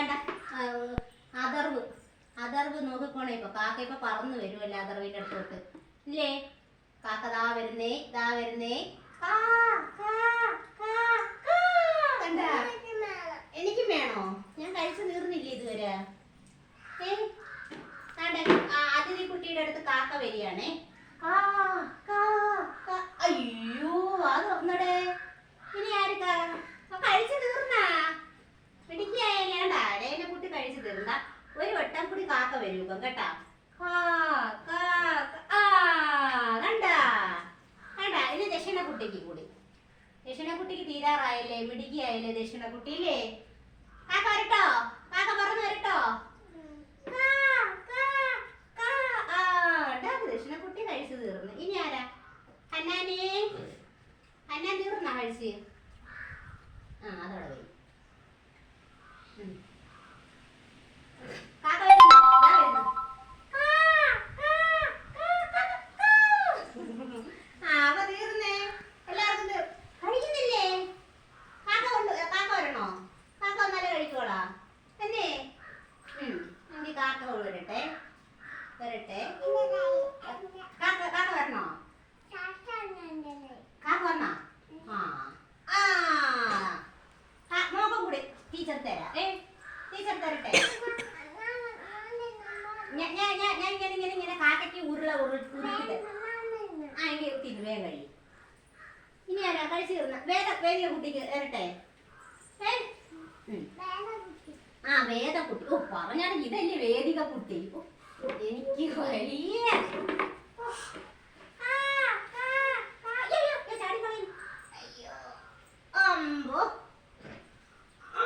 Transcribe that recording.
വേണ്ട. അതർവ്. അതർവ് നോക്കിക്കോണേ ഇപ്പൊ. കാക്ക ഇപ്പൊ പറന്നു വരുമല്ലോ അതർവിന്റെ അടുത്തോട്ട്. ഇല്ലേ? കാക്ക ദാ വരുന്നേ ദാ വരുന്നേ? എനിക്കും വേണോ? ഞാൻ കഴിച്ചു തീർന്നില്ലേ ഇതുവരെ? ഏ? കുട്ടിയുടെ അടുത്ത് കാക്ക വരികയാണേ. തീർന്ന ഒരു വട്ടം കൂടി കാക്ക വരും കേട്ടാ. കണ്ടാ. ഇനി ദക്ഷിണ കുട്ടിക്ക് കൂടി. ദക്ഷിണ കുട്ടിക്ക് തീരാറായല്ലേ? മിടുക്കിയായല്ലേ ദക്ഷിണ കുട്ടിയില്ലേ കാക്ക വരട്ടോ? കാക്ക പറഞ്ഞു വരട്ടോ? ദക്ഷിണക്കുട്ടി കഴിച്ചു തീർന്നു. ഇനി ആരാ? അന്നാനേ. അന്നാൻ തീർന്നാ കഴിച്ച്? ആ അതവിടെ പോയി ഉം. കാക്ക വരുന്നു, ദാ വരുന്നു. കാ, കാ, കാ, കാ, കാ. ആ, അപ്പൊ തീർന്നേ എല്ലാവർക്കും തീർ- കഴിക്കുന്നില്ലേ കാക്ക കൊണ്ട് കാക്ക വരണോ കാക്ക വന്നാലേ കഴിക്കോളാ എന്നെ ഉം. എനിക്ക് കാക്ക വരട്ടെ. വരട്ടെ. കാക്ക കാക്ക വരണോ? കാക്ക വന്നാ? ആ. ആ. മോക്കും കൂടി ടീച്ചർ തരാം. ഏ ടീച്ചർ തരട്ടെ. ഞാൻ ഞാൻ ഞാൻ ഇങ്ങനെ ഇങ്ങനെ ഇങ്ങനെ കാക്കയ്ക്ക് ഉരുള ഉരുൾ ആ എങ്കിൽ വേഗം കഴിയും. ഇനി ആരാ കഴിച്ചു തീർന്ന. വേഗം വേഗം കുട്ടിക്ക് വരട്ടെ. ഏ. ആ വേദക്കുട്ടി ഓ പറഞ്ഞാൽ ഇതല്ലേ വേദിക കുട്ടി എനിക്ക് വലിയ ഓ. ആ,